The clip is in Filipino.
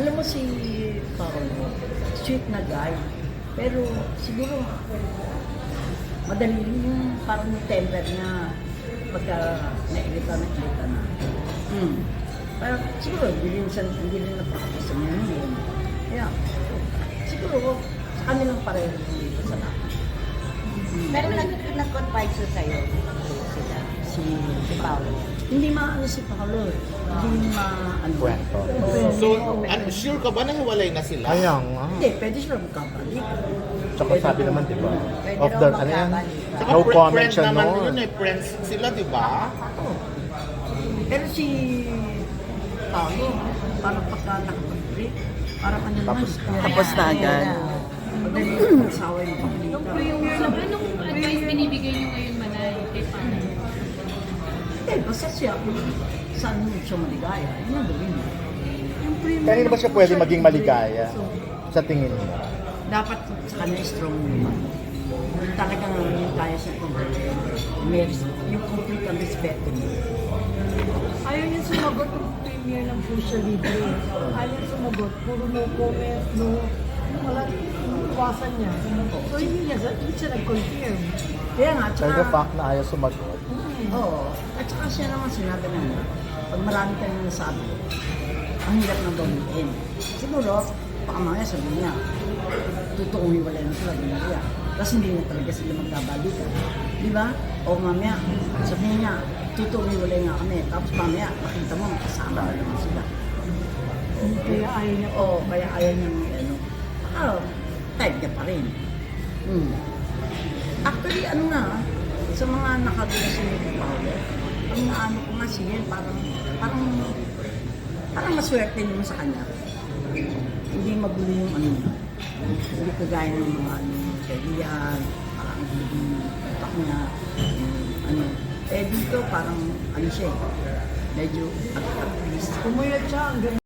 Alam mo si Paolo, sweet na guy. Pero siguro, madali rin yung parang yung temper niya pagka nailita na ilita na. Hmm. Pero siguro, hindi rin, siya, hindi rin napakasya niya yun. Kaya, siguro, sa kanilang pareho dito sa lahat. Hmm. Pero nag nag-confide siya sa'yo sila. si, Si Paolo. hindi maano si Paolo. Hindi ma, ano. Kwento. So, ano, sure ka ba na hiwalay na sila? Kaya nga. Hindi, pwede sila magkabalik. Tsaka sabi naman, di ba? Of the, ano yan? Saka No fri- comment friend siya naman noon. yun eh, friends sila, di ba? Oo. Pero si Paolo, parang pagka nakapag-break, parang ano naman. Tapos na. Tapos na agad. Madali yung magsawa yung paglita. So, anong advice binibigay niyo ngayon, Manay, kay Paolo? Hindi, basta siya, kung saan mo siya maligaya, yun ang gawin mo. Kanina ba siya pwede maging maligaya? So, Sa tingin mo. dapat sa kanya strong naman. Yung talagang yung kaya siya kung may res- yung complete ang respeto niya. Ayaw niya sumagot ng premier ng Pusha Libre. Ayaw niya sumagot. Puro no comment, no. Wala, iwasan niya. So hindi niya, hindi siya nag-confirm. Kaya nga, Dahil the tsaka, fact na ayaw sumagot. oo, at saka siya naman sinabi na nga, pag marami ka nang nasabi, ang hirap na gawin. Siguro, baka mamaya sabi niya, totoong hiwalay na sila, ganyan niya. Tapos hindi na talaga sila magkabalikan. Di ba? O mamaya, sabihin niya, totoong hiwalay nga kami. Tapos mamaya, makita mo, kasama na naman sila. Kaya ayaw niya. Oo, kaya ayaw niya ano. Ah, type niya pa rin. Hmm. Actually, ano na, sa mga nakagula sa mga ang naano ko nga siya, parang, parang, parang maswerte naman sa kanya. Hindi magulo yung ano niya. Hindi kagaya ng mga ano, kaibigan, parang hindi utak niya, ano. Eh dito parang ano siya eh, medyo at, least Pumayat siya hanggang